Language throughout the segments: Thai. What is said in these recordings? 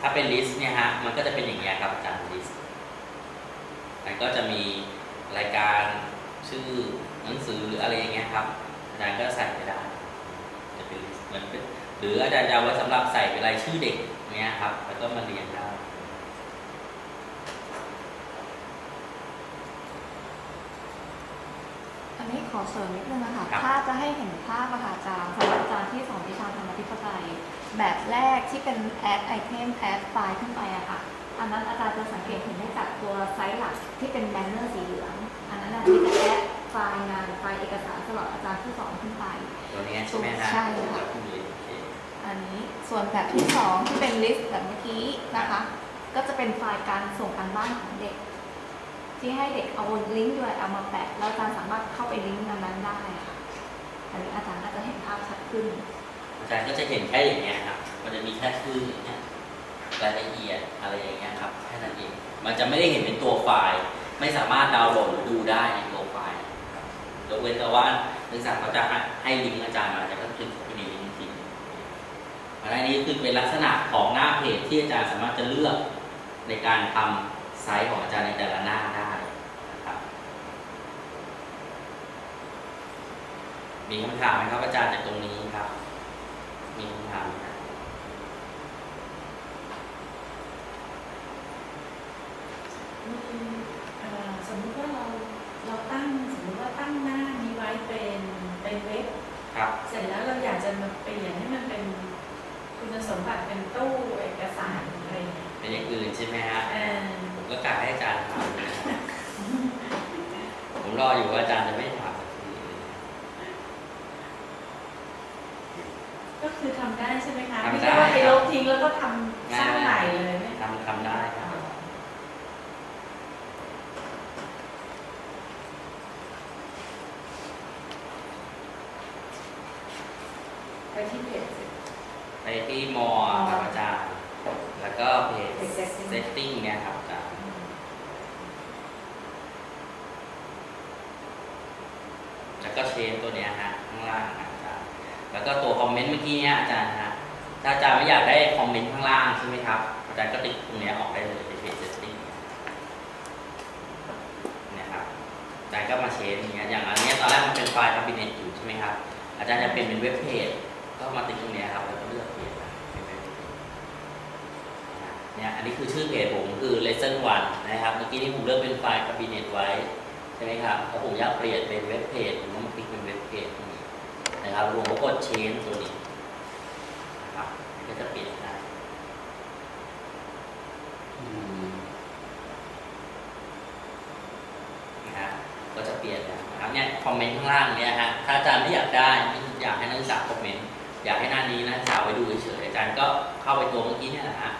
ถ้าเป็นลิสต์เนี่ยฮะ มันก็จะเป็นอย่างเงี้ยครับอาจารย์ลิสต์มันก็จะมีรายการชื่อหนังสือหรืออะไรอย่างเงี้ยครับ อาจารย์ก็ใส่ไปได้ จะเป็นลิสต์เหมือนเป็นหรืออาจารย์จะเอาไว้สำหรับใส่เป็นรายชื่อเด็กเนี้ยครับ แล้วก็มาเรียงได้อันนี้ขอเสริมนิดนึงนะคะครับถ้าจะให้เห็นภาพอะค่ะอาจารย์สำหรับอาจารย์ที่สอนวิชาธรรมธิปไตย แบบแรกที่เป็น add item add file ขึ้นไปอะค่ะ อันนั้นอาจารย์จะสังเกตเห็นได้จากตัวไซส์หลักที่เป็นแบนเนอร์สีเหลือง อันนั้นอะที่จะ add ไฟล์งานหรือไฟล์เอกสารสำหรับอาจารย์ที่สอนขึ้นไป ตัวเนี้ยใช่ไหมฮะใช่ค่ะแล้วก็มีโอเคอันนี้ส่วนแบบที่สองที่เป็น list แบบเมื่อกี้นะคะ ก็จะเป็นไฟล์การส่งการบ้านของเด็ก ที่ให้เด็กเอาลิงก์ด้วยเอามาแปะแล้วอาจารย์สามารถเข้าไปลิงก์นั้นๆได้ค่ะอันนี้อาจารย์ก็จะเห็นภาพชัดขึ้น อาจารย์ก็จะเห็นแค่อย่างเงี้ยครับ มันจะมีแค่ชื่ออย่างเงี้ยรายละเอียดอะไรอย่างเงี้ยครับแค่นั้นเอง มันจะไม่ได้เห็นเป็นตัวไฟล์ ไม่สามารถดาวน์โหลดหรือดูได้ในตัวไฟล์ครับยกเว้นแต่ว่านักศึกษาเขาจะให้ลิงก์อาจารย์มาอาจารย์ก็คลิกเข้าไปในลิงก์ทีอันนี้คือเป็นลักษณะของหน้าเพจที่อาจารย์สามารถจะเลือกในการทำไซต์ของอาจารย์ในแต่ละหน้าได้นะครับมีคำถามไหมครับอาจารย์จากตรงนี้ครับ มีคำถามไหมครับมีเอ่อสมมุติว่าเราเราตั้งสมมุติว่าตั้งหน้านี้ไว้เป็นเป็นเว็บ ครับ เสร็จแล้วเราอยากจะมาเปลี่ยนให้มันเป็นคุณสมบัติเป็นตู้เอกสารอะไรอย่างเงี้ยเป็นอย่างอื่นใช่ไหมฮะเอ่อผมก็กะให้อาจารย์ถามอยู่นะครับผมรออยู่ว่าอาจารย์จะไม่ถามสักที ก็ คือทำได้ใช่ไหมคะทำไม่ได้ใช่ว่าไปครัลบบทิ้งแล้วก็ทำสร้างใหม่เลยไหมทำทำได้ครับไปที่เพจสิไปที่มอครับอาจารย์ แล้วก็เพจเพจ setting setting เนี่ยครับอาจารย์แล้วก็เชนตัว แล้วก็ตัวคอมเมนต์เมื่อกี้เนี่ยอาจารย์ฮะถ้าอาจารย์ไม่อยากได้คอมเมนต์ข้างล่างใช่ไหมครับ อาจารย์ก็ติ๊กตรงนี้ออกได้เลยในเพจ setting เนี่ยครับอาจารย์ก็มาเชนอย่างเงี้ยอย่างอันเนี้ยตอนแรกมันเป็นไฟล์คาบิเนตอยู่ใช่ไหมครับ อาจารย์จะเปลี่ยนเป็นเว็บเพจ ก็มาติ๊กตรงนี้ครับ แล้วก็เลือกเพจเป็นเว็บเพจเนี่ยอันนี้คือชื่อเพจผมคือ lesson one นะครับ เมื่อกี้ที่ผมเลือกเป็นไฟล์คาบิเนตไว้ใช่ไหมครับถ้าผมอยากเปลี่ยนเป็นเว็บเพจผมก็มาคลิกเป็นเว็บเพจตรงนี้ นะครับผมก็กด change ตัวนี้นะครับก็จะเปลี่ยนได้นะครับก็จะเปลี่ยนนะครับเนี่ยคอมเมนต์ข้างล่างเนี่ยฮะถ้าอาจารย์ไม่อยากได้อยากให้นักศึกษาคอมเมนต์อยากให้หน้านี้นักศึกษาไว้ดูเฉยๆอาจารย์ก็เข้าไปตัวเมื่อกี้เนี่ยนะฮะ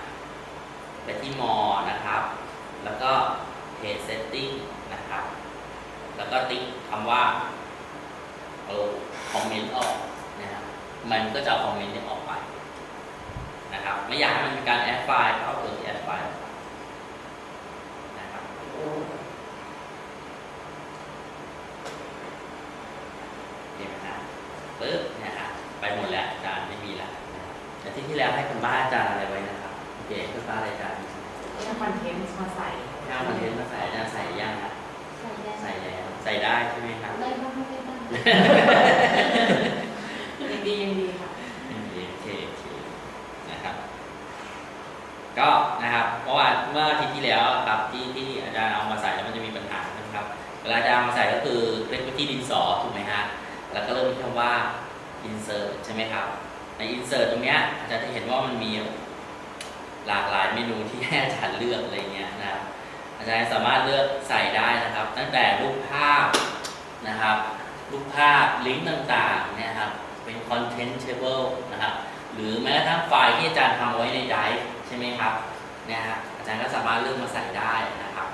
ไปที่มอนะครับ แล้วก็เพจ setting นะครับ แล้วก็ติ๊กคำว่าเอาคอมเมนต์ออกนะครับมันก็จะเอาคอมเมนต์นี้ออกไปนะครับไม่อยากให้มันมีการแอดไฟล์ก็เอาตัวที่แอดไฟล์นะครับเห็นไหมฮะปึ๊บเนี่ยฮะไปหมดแล้วอาจารย์ไม่มีแล้วนะครับแต่ที่ที่แล้วให้คุณบ้านอาจารย์อะไรไว้นะครับโอเคคุณบ้านอาจารย์เอาคอนเทนต์มาใส่ถ้าคอนเทนต์มาใส่อาจารย์ใส่ยังฮะใส่ได้ใส่แล้วใส่ได้ใช่ไหมครับได้ บ้างไม่ได้บ้างยังดียังดีค่ะโอเคโอเคโอเคนะครับ ก็นะครับเมื่อวานเมื่ออาทิตย์ที่แล้วครับที่ที่อาจารย์เอามาใส่แล้วมันจะมีปัญหานะครับเวลาอาจารย์เอามาใส่ก็คือเล่นไปที่ดินสอถูกไหมฮะแล้วก็เริ่มมีคำว่า insert ใช่ไหมครับ ใน insert ตรงเนี้ยอาจารย์จะเห็นว่ามันมีหลากหลายเมนูที่ให้อาจารย์เลือกอะไรเงี้ยนะครับอาจารย์สามารถเลือกใส่ได้นะครับ ตั้งแต่รูปภาพนะครับ รูปภาพลิงก์ต่างๆเนี่ยครับเป็น content table นะครับหรือแม้กระทั่งไฟล์ที่อาจารย์ทำไว้ใน Drive ใช่ไหมครับเนี่ยฮะอาจารย์ก็สามารถเลือกมาใส่ได้นะครับ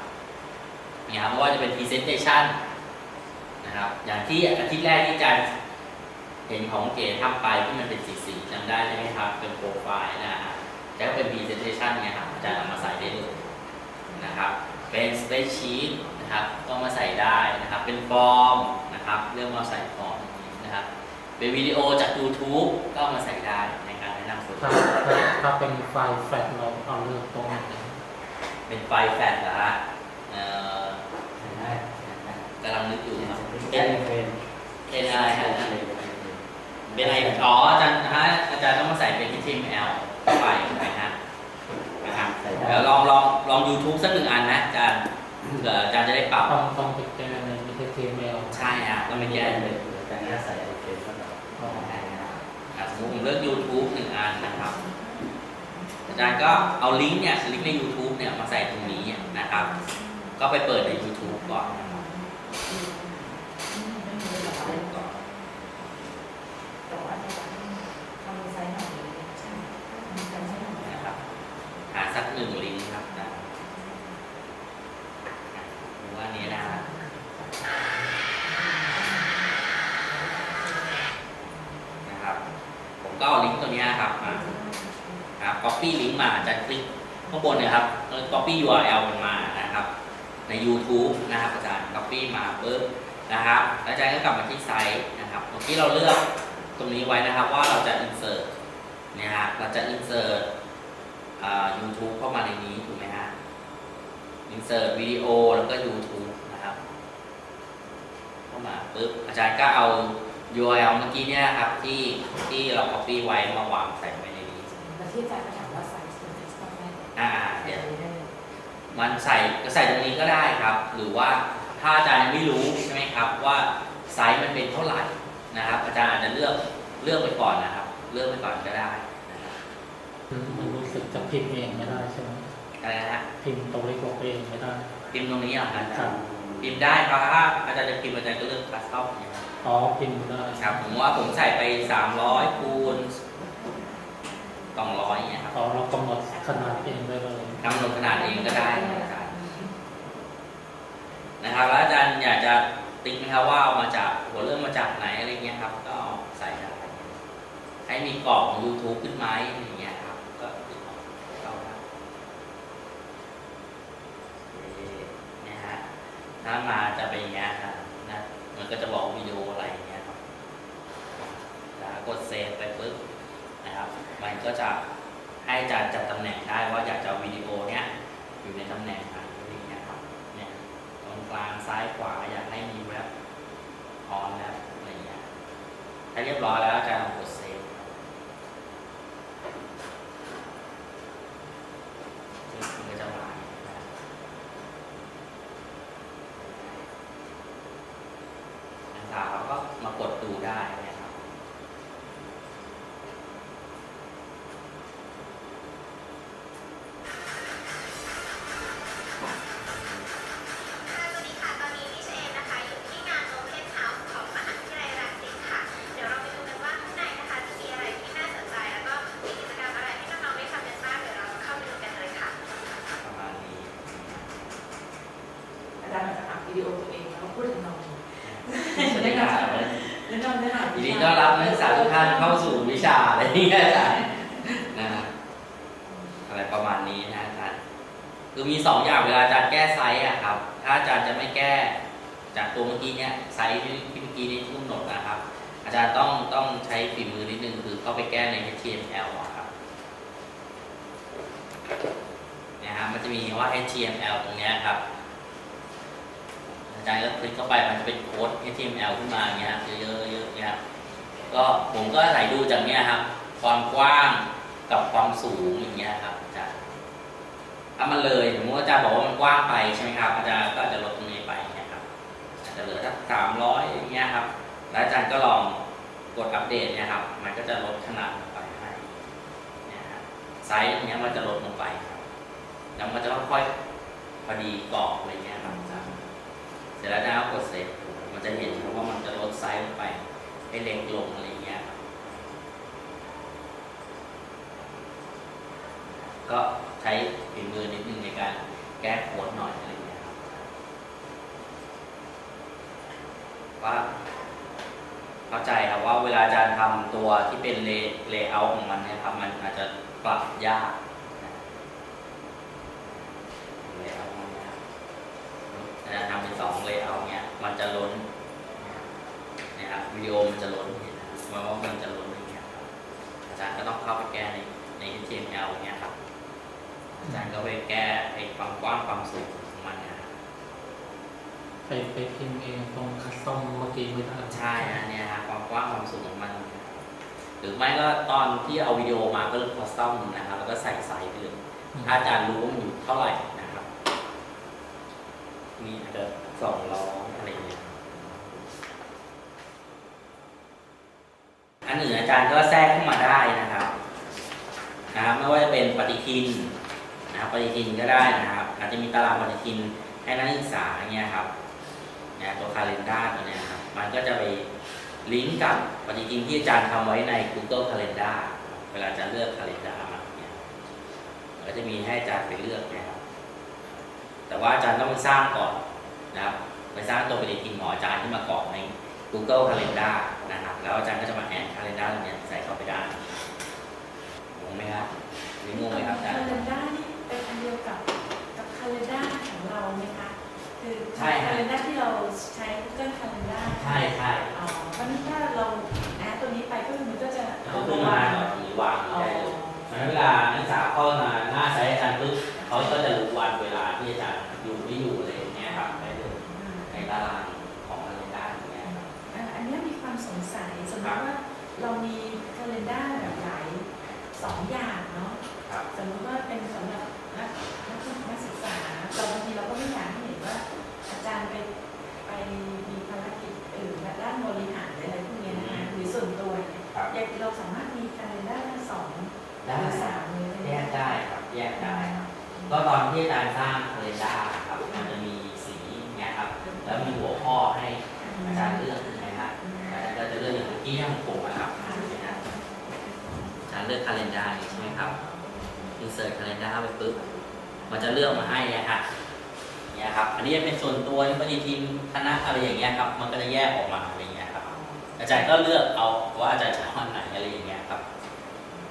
เนี่ยครับไม่ว่าจะเป็น presentation นะครับอย่างที่อาทิตย์แรกที่อาจารย์เห็นของเก๋ทำไปที่มันเป็นสีๆจำได้ใช่ไหมครับ เป็นโปรไฟล์นะฮะแล้วเป็น presentation เนี่ยครับอาจารย์เอามาใส่ได้เลยนะครับเป็น spreadsheet นะครับก็มาใส่ได้นะครับเป็นฟอร์ม นะครับ เรื่องมาใส่ฟอร์มอย่างนี้นะครับเป็นวิดีโอจาก YouTube ก็เอามาใส่ได้ในการแนะนำโปรถ้าเจกต์ถ้าถ้าเป็นไฟล์แฟลชเราเอาเลือกตรงไหนเป็นไฟล์แฟลชเหรอฮะเอ่อได้กำลังนึกอยู่ครับเป็เป็นนเป็นเป็นอะไรฮะเป็นอะไรอ๋ออาจารย์ถ้าอาจารย์ต้องมาใส่เป็น HTML ไปไปฮะนะครับใส่ได้เดี๋ยวลองลองลอง YouTube สักหนึ่งอันนะอาจารย์เผื่ออาจารย์จะได้ปรับต้องต้องไปแก้ใน HTML ใช่ฮะต้องไปแก้เป็นการนี้ใส่เป็นก็ได้ครับสมมติผมเลือก YouTube หนึ่งอันนะครับ อาจารย์ก็เอาลิงก์เนี่ยลิงก์ใน YouTube เนี่ยมาใส่ตรงนี้นะครับ ก็ไปเปิดใน YouTube ก่อนนะครับก่อน แต่ว่าจะทำไซส์หน่อยใช่ทำไซส์หน่อย นะครับหาสักหนึ่งลิงก์ครับอาจารย์อะผมว่าอันนี้นะครับนะครับ ผมก็เอาลิงก์ตัวเนี้ยครับมา ครับ copy ลิงก์มาอาจารย์คลิกข้างบนเนะครับเออ copy URL มันมานะครับใน YouTube นะครับอาจารย์ copy มาปุ๊บนะครับแล้วอาจารย์ก็กลับมาที่ไซต์นะครับเมื่อกี้เราเลือกตรงนี้ไว้นะครับว่าเราจะ insert เนี่ยฮะเราจะ insert อ่า YouTube เข้ามาในนี้ถูกไหมฮะ insert วิดีโอแล้วก็ YouTube นะครับเข้ามาปุ๊บอาจารย์ก็เอา URL เมื่อกี้เนี่ยครับที่ที่เรา copy ไว้มาวางใส่ไว้ในนี้แล้วที่อาจารย์ก็ถามว่าไซส์เป็นต้องได้อ่าเดี๋ยว มันใส่ก็ใส่ตรงนี้ก็ได้ครับ หรือว่าถ้าอาจารย์ยังไม่รู้ใช่ไหมครับว่าไซส์มันเป็นเท่าไหร่นะครับ อาจารย์อาจจะเลือกเลือกไปก่อนนะครับ เลือกไปก่อนก็ได้นะครับมันรู้สึกจะพิมพ์เองไม่ได้ใช่ไหมอะไรนะฮะพิมพ์ตัวเลขเองไม่ได้ พิมพ์ตรงนี้เหรอครับอาคจารัรบย์พิมพ์ได้ครับถ้าอาจารย์จะพิมพ์อาจารย์ก็เลือกคัสตอมนะครับอ๋อพิมพ์ได้ครับผมว่าผมใส่ไป300คูณ200เนี่ยครับอ๋อเรากำหนดขนาดเองได้เลย กำหนดขนาดเองก็ได้นะอาจารย์นะครับแล้วอาจารย์อยากจะติ๊กไหมครับว่าเอามาจากหัวเรื่องมาจากไหนอะไรเงี้ยครับ ก็เอาใส่ได้ให้มีกรอบของ YouTube ขึ้นไหมอะไรเงี้ยครับ ก็ติ๊กเอาครับนี่ฮะถ้ามาจะเป็นอย่างเงี้ยครับนะมันก็จะบอกวิดีโออะไรเงี้ยครับแล้วกดเซฟไปปุ๊บนะครับ มันก็จะ ให้อาจารย์จัดตำแหน่งได้ว่าอยากจะวิดีโอเนี้ยอยู่ในตำแหน่งไหนอะไรเงี้ยครับเนี่ยตรงกลางซ้ายขวาอยากให้มีแว็บออนแล้วอะไรเงี้ยถ้าเรียบร้อยแล้วอาจารย์กด พูดถึงน้องสวัสดีครับแล้วน้องได้อ่านยินดีต้อนรับนักศึกษาทุกท่านเข้าสู่วิชาอะไรนี่อาจารย์นะฮะอะไรประมาณนี้นะอาจารย์คือมีสองอย่างเวลาอาจารย์แก้ไซส์อะครับ ถ้าอาจารย์จะไม่แก้จากตัวเมื่อกี้เนี้ยไซส์ที่เมื่อกี้นี้ที่กำหนดนะครับ อาจารย์ต้องต้องใช้ฝีมือนิดนึงคือเข้าไปแก้ใน HTML อะครับนี่ยฮะมันจะมีว่า HTML ตรงเนี้ยครับ อาจารย์ก็คลิกเข้าไปมันจะเป็นโค้ด HTML ขึ้นมาอย่างเงี้ยครับเยอะๆเยอะๆเงี้ยครับก็ผมก็ไหลดูจากเนี้ยครับ ความกว้างกับความสูงอย่างเงี้ยครับอาจารย์ถ้ามันเลยสมมติว่าอาจารย์บอกว่ามันกว้างไปใช่ไหมครับอาจารย์ก็อาจจะลดตรงนี้ไปเงี้ยครับอาจจะเหลือสักสามร้อยอย่างเงี้ยครับ แล้วอาจารย์ก็ลองกดอัปเดตเนี่ยครับ มันก็จะลดขนาดลงไปให้เนี่ยครับไซส์ตรงเนี้ยมันจะลดลงไปครับแล้วมันจะค่อยๆพอดีกรอบอะไรเงี้ยครับ ร็จแล้วนะครับกดเซฟมันจะเห็นครับว่ามันจะลดไซส์ลงไป ให้เล็กลงอะไรอย่างเงี้ยครับก็ใช้ฝีมือนิดนึงในการแก้โค้ดหน่อยอะไรอย่างเงี้ยครับว่าเข้าใจครับว่าเวลาอาจารย์ทำตัวที่เป็นเลเลเยอร์ของมันเนี่ยครับมันอาจจะปรับยากนะเลเยอร์มันนะครับ จะทำเป็นสองเลเยอร์เนี้ย มันจะล้นเนี่ยครับวิดีโอมันจะล้นเห็นนะครับว่าว่ามันจะล้นอย่างเงี้ยครับอาจารย์ก็ต้องเข้าไปแก้ในใน HTML แล้วอย่างเงี้ยครับอาจารย์ก็ไปแก้ไอ้ความกว้างความสูงของมันเนยนะครับไปไปพิมพ์เองตรงคัสตอมเมื่อกี้ไม่ได้ใช่นะเนี่ยฮะความกว้างความสูงของมัน หรือไม่ก็ตอนที่เอาวิดีโอมาก็เลือกคอสตอมนะครับแล้วก็ใส่ไซส์ไปเลยอืมถ้าอาจารย์รู้ว่ามันอยู่เท่าไหร่นะครับนี่อาจจะสองร้อยอะไรเงี้ยอั นอื่นอาจารย์ก็แทรกเข้ามาได้นะครับนะครับไม่ว่าจะเป็นปฏิทินนะครับปฏิทินก็ได้นะครับอาจจะมีตารางปฏิทินให้นักศึกษาเงี้ยครับนะตัวคาล endar ตัวเนี้ยครับมันก็จะไปลิงก์กับปฏิทินที่อาจารย์ทำไว้ใน Google Calendar เวลาจะเลือก calendar มาเนี่ยก็จะมีให้อาจารย์ไปเลือกนะครับ แต่ว่าอาจารย์ต้องไปสร้างก่อนนะครับไปสร้างตัวปฏิทินของอาจารย์ที่มากรอกใน Google Calendar นะครับแล้วอาจารย์ก็จะมาแอน Calendar ตรงเนี้ยใส่เข้าไปได้งงไหมครับหรืองงไหมครับอาจารย์คาล endar นี่เป็นอันเดียวกับกับคาล endar ของเราไหมคะคือใช่ครับคาล endar ที่เราใช้ Google Calendar ใช่ใช่อ๋อเพราะนี่ถ้าเราแอดตัวนี้ไปก็คือมันก็จะเอาขึ้นมาหน่อยหรือวางอ๋อได้เลยเพราะฉะนั้นเวลานักศึกษาเข้ามาหน้าไซต์อาจารย์ปุ๊บเขาก็จะรู้วันเวลาที่อาจารย์อยู่ไม่อยู่อะไรอย่างเงี้ย มมติว่าเรามีคาล endar แบบหลายสองอย่างเนาะครับ สมมติว่าเป็นสำหรับนักนักนักศึกษาเราบางทีเราก็ไม่อยากให้เห็นว่า อาจารย์ไปไปมีภารกิจอื่นด้านบริหารหรืออะไรพวกเนี้ยนะคะหรือส่วนตัวเนี่ยครับ อยากเราสามารถมีคาล endar ทั้งสองหได้รือสามเลยแยกได้ครับแยกได้ครับก็ตอนที่อาจารย์สร้างคาล endar ครับมันจะมีสีเงี้ยครับแล้วมีหัวข้อให้อาจารย์เลือกนะฮะอาจารย์ก็จะ เลือกองที่ให้ของผมนะครับนะฮะอาจารย์เลือกคาล endar ใช่ไหมครับ insert calendar ไปปุ๊บมันจะเลือกมาให้นะฮะเนี่ยครับ อันนี้จะเป็นส่วนตัวนี่ปฏิทินคณะอะไรอย่างเงี้ยครับ มันก็จะแยกออกมาอะไรอย่างเงี้ยครับ อาจารย์ก็เลือกเอาว่าอาจารย์จะเอาอันไหนอะไรอย่างเงี้ยครับ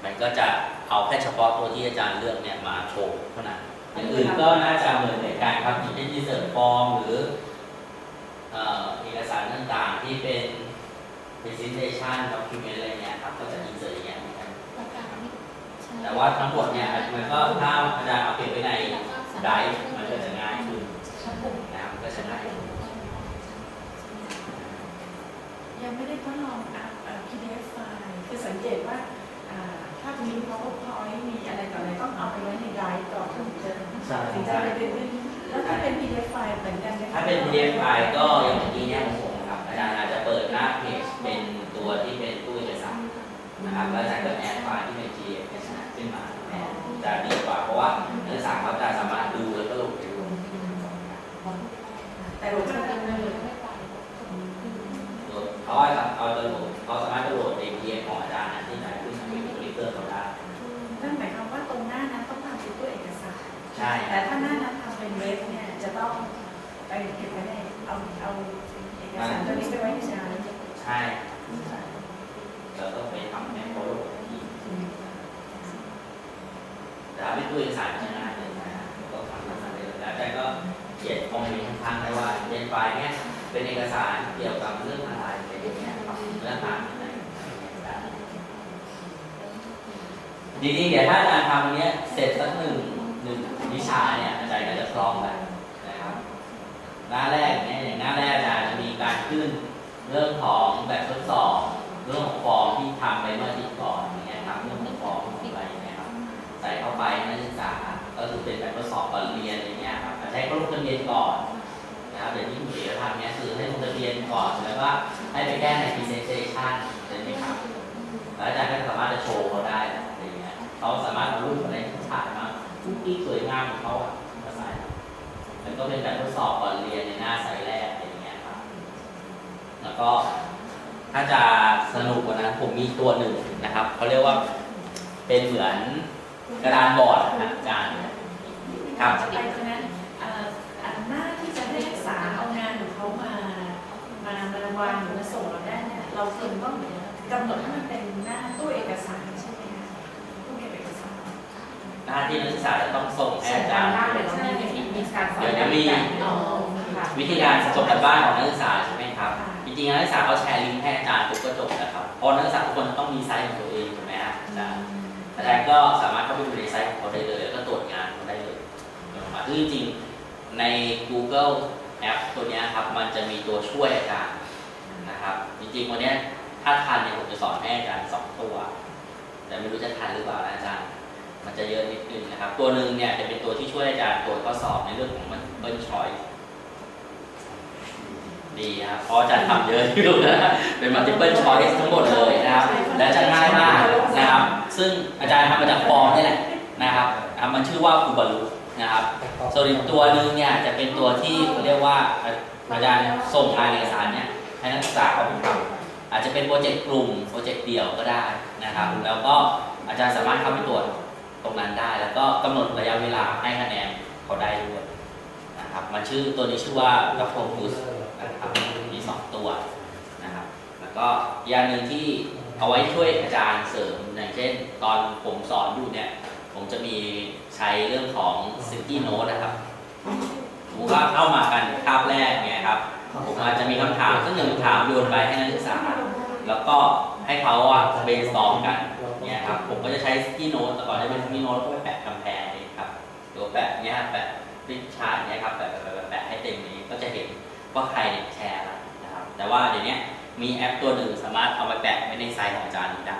มันก็จะเอาแค่เฉพาะตัวที่อาจารย์เลือกเนี่ยมาโชว์เท่านั้นอย่างอื่นก็น่าจะเหมือนในการครับอย่างเช่น insert form หรือเอกสารต่างๆที่เป็น presentation document อะไรเงี้ยครับก็จะ insert อย่างเงี้ยเหมือนกันแต่ว่าทั้งหมดเนี่ยมันก็ถ้าอาจารย์เอาเก็บไว้ในไดรฟ์มันก็จะง่ายขึ้นนะครับมันก็จะง่ายขึ้นยังไม่ได้ทดลองอัพเอ่อ PDF ไฟล์คือสังเกตว่าอ่าถ้ามี PowerPoint มีอะไรต่ออะไรต้องเอาไปไว้ในไดรฟ์ก่อนถึงจะใช่ถึงจะไปดึงขึ้นแล้วถ้าเป็น PDF ไฟล์เหมือนกันไหมคะ ถ้าเป็น PDF ไฟล์ก็อย่างเมื่อกี้เนี่ย ฟ์ใช่เราต้องไปทำให้เขาโลที่แต่ถ้าเป็นตู้เอกสารก็ง่ายเลยนะก็ทำทำเลยแล้วอาจก็เขียนคอมเมนต์ข้างๆได้ว่าเรียนไฟล์เนี่ยเป็นเอกสารเกี่ยวกับเรื่องอะไรเป็นอย่างเงี้ยครับเรื่องต่างๆอะไรจริงๆเดี๋ยวถ้าอาจารย์ทำเนี้ยเสร็จสักหนึ่งหนึ่งวิชาเนี่ยอาจารย์ก็จะคล่องแล้วนะครับหน้าแรกเนี่ยอย่างหน้าแรกอาจารย์จะมีการขึ้น เรื่องของแบบทดสอบเรื่องของฟอร์มที่ทำไปเมื่ออาทิตย์ก่อนอย่างเงี้ยครับเรื่องของฟอร์มขอะไรอย่างเงี้ยครับใส่เข้าไปนักศึกษาก็คือเป็นแบบทดสอบก่อนเรียนอะไรเงี้ยครับใช้เขาลงทะเบียนก่อนนะครับเดี๋ยวที่คุณเอ๋ทำเนี้ยคือให้ลงทะเบียนก่อนแล้วก็ให้ไปแก้ใน presentation ใช่ไหมครับแล้วอาจารย์ก็สามารถจะโชว์เขาได้อะไรเงี้ยเขาสามารถเอารูปอะไรที่ถ่ายมาทุกที่สวยงามของเขาอะมาใส่มันก็เป็นแบบทดสอบก่อนเรียนในหน้าไซต์แรกอะไรเงี้ยครับ แล้วก็ถ้าจะสนุกกว่านั้นผมมีตัวหนึ่งนะครับเขาเรียกว่าเป็นเหมือนกระดานบอร์ดนะอาจารย์ครับ จะไปตรงนั้นเอ่ออันหน้าที่จะให้นักศึกษาเอางานของเขามา มามาวางหรือมาส่งเราได้เนี่ยเราควรต้องกำหนดให้มันเป็นหน้าตู้เอกสารใช่ไหมคะตู้เก็บเอกสารหน้าที่นักศึกษาจะต้องส่งให้อาจารย์เดี๋ยวเรามีวิธีมีการสอนเดี๋ยวจะมี อ๋อค่ะวิธีการส่งกันบ้านของนักศึกษาใช่ไหมค รับจริงๆนักศึกษาเขาแชร์ลิงก์ให้อาจารย์ปุ๊บก็จบแล้วครับ เพราะนักศึกษาทุกคนต้องมีไซต์ของตัวเองถูกไหมฮะอาจารย์อาจารย์ก็สามารถทาไปดูในไซต์ของเขาได้เลย แล้วก็ตรวจงานเขาได้เลยลงมาซึ่งจริงๆใน Google แอปตัวเนี้ยครับมันจะมีตัวช่วยอาจารย์นะครับจริงๆวันเนี้ยถ้าทันเนี่ยผมจะสอนให้อาจารย์สองตัว แต่ไม่รู้จะทันหรือเปล่านะอาจารย์ มันจะเยอะนิดนึงนะครับ ตัวหนึ่งเนี่ยจะเป็นตัวที่ช่วยอาจารย์ตรวจข้อสอบในเรื่องของมันเบิ้ลชอย ดีนะครับเพราะอาจารย์ทำเยอะอยู่นะเป็นมัลติเ l ิ c ชอยทั้งหมดเลยนะครับ และจะง่ายมากนะครับ ซึ่งอาจารย์ทำมาจากฟอร์มนี่แหละนะครับอะมันชื่อว่าคูบารุนะครับส่วนอีกตัวหนึ่งเนี่ยจะเป็นตัวที่เขาเรียกว่าอาจารย์ส่งงานเอกสารเนี่ยให้นักศึกษาเขาไปทำอาจจะเป็นโปรเจกต์กลุ่มโปรเจกต์เดี่ยวก็ได้นะครับ แล้วก็อาจารย์สามารถเข้าไปตรวจตรงนั้นได้ แล้วก็กำหนดระยะเวลาให้คะแนนเขาได้ด้วยนะครับมันชื่อตัวนี้ชื่อว่าดับโฟกุส นะครับมีสองตัวนะครับแล้วก็อย่างหนึ่งที่เอาไว้ช่วยอาจารย์เสริมอย่างเช่น ตอนผมสอนอยู่เนี่ย ผมจะมีใช้เรื่องของ Sticky Note นะครับผมว่าเข้ามากันคาบแรกเนี่ยครับ ผมอาจจะมีคำถามซึ่งหนึ่งคำถามโยนไปให้นักศึกษา แล้วก็ให้เขาอะเบนสตอมกันเนี่ยครับผมก็จะใช้ Sticky Note แต่ก่อนจะเป็น Sticky Note แล้วก็ไปแปะกำแพงนี่ครับหรือว่าแปะเนี่ยแปะริชาร์ดเนี่ยครับแปะแปะแปะให้เต็มนี้ก็จะเห็น ว่าใครแชร์อะไรนะครับ แต่ว่าเดี๋ยวนี้มีแอปตัวหนึ่งสามารถเอาไปแปะไว้ในไซต์ของจานนี้ได้